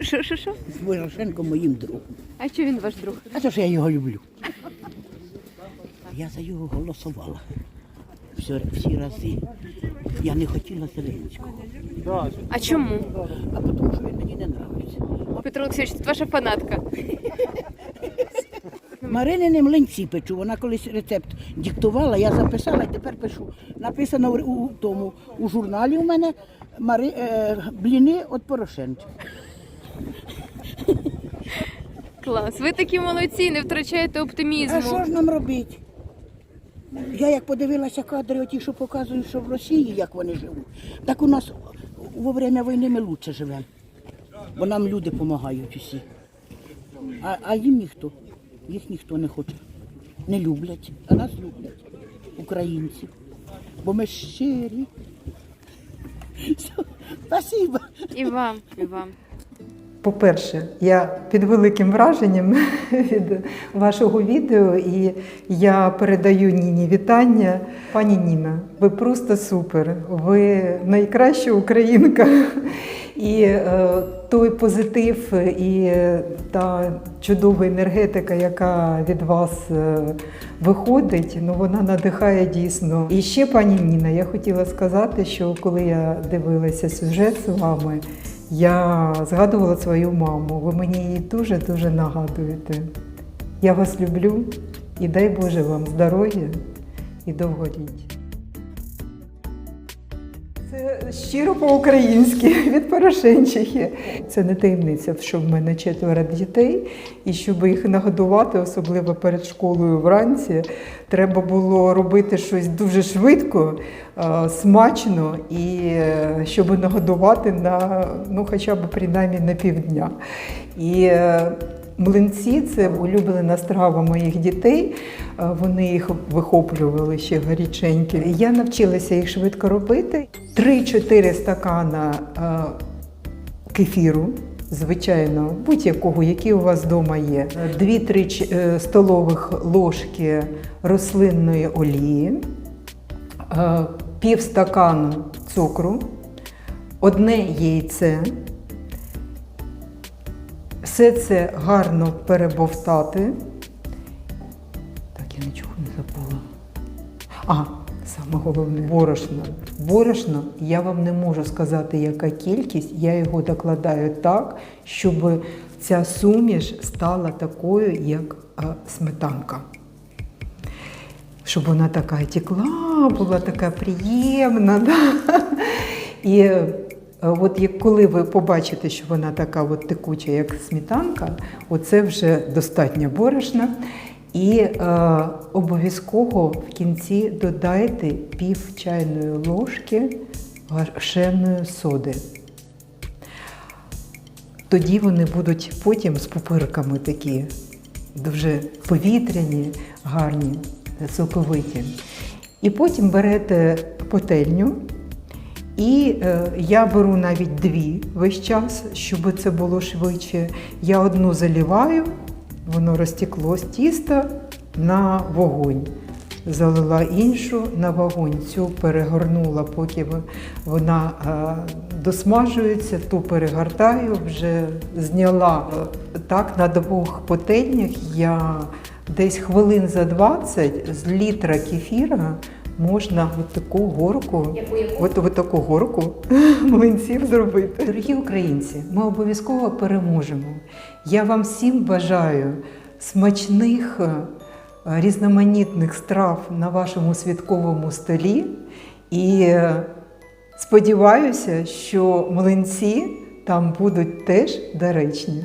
Що, що, що? Порошенко моїм другом. А що він ваш друг? А то ж я його люблю. Я за його голосувала. Всі, всі рази. Я не хотіла Зеленського. А чому? А тому що він мені не подобається. Петро Олексійович, тут ваша фанатка. Маринини млинці печу. Вона колись рецепт диктувала, я записала і тепер пишу. Написано у, у тому у журналі у мене Мари, е, бліни від Порошенка. Клас. Ви такі молодці, не втрачаєте А що ж нам робити? Я як подивилася кадри, оті, що показують, що в Росії, як вони живуть, так у нас во время війни ми краще живемо. Бо нам люди допомагають усі. А, а їм ніхто, їх ніхто не хоче. Не люблять, а нас люблять, українців. Бо ми щирі. Спасибо. І вам, і вам. По-перше, я під великим враженням від вашого відео, і я передаю Ніні вітання. Пані Ніна, ви просто супер. Ви найкраща українка. І е, той позитив і е, та чудова енергетика, яка від вас е, виходить, ну вона надихає дійсно. І ще, пані Ніна, я хотіла сказати, що коли я дивилася сюжет з вами, я згадувала свою маму. Ви мені її дуже-дуже нагадуєте. Я вас люблю і дай Боже вам здоров'я і довголіття. Це щиро по-українськи від Порошенчихи. Це не таємниця, що в мене четверо дітей, і щоб їх нагодувати, особливо перед школою вранці, треба було робити щось дуже швидко, е, смачно, і е, щоб нагодувати на ну, хоча б принаймні на півдня. І е, Млинці це улюблена страва моїх дітей. Вони їх вихоплювали ще гаряченькі. Я навчилася їх швидко робити. 3-4 стакана е, кефіру, звичайно, будь-якого, який у вас вдома є. 2-3 е, столових ложки рослинної олії, е, пів стакану цукру, одне яйце. Все це гарно перебовтати. Так, я нічого не забула. А, саме головне борошно. Борошно я вам не можу сказати, яка кількість. Я його докладаю так, щоб ця суміш стала такою, як сметанка. Щоб вона така текла, була така приємна. Да? І от як коли ви побачите, що вона така от текуча, як сметанка, оце вже достатньо борошна. І е, обов'язково в кінці додайте пів чайної ложки гашеної соди. Тоді вони будуть потім з пупирками такі дуже повітряні, гарні, соковиті. І потім берете пательню, і е, я беру навіть дві весь час, щоб це було швидше. Я одну заліваю, воно розтекло з тіста на вогонь. Залила іншу на вогонь, цю перегорнула, поки вона е, досмажується, ту перегортаю, вже зняла. Так, на двох пательнях я десь хвилин за 20 з літра кефіра можна от таку горку, от, от таку горку млинців зробити. Дорогі українці, ми обов'язково переможемо. Я вам всім бажаю смачних, е, різноманітних страв на вашому святковому столі. І е, сподіваюся, що млинці там будуть теж доречні.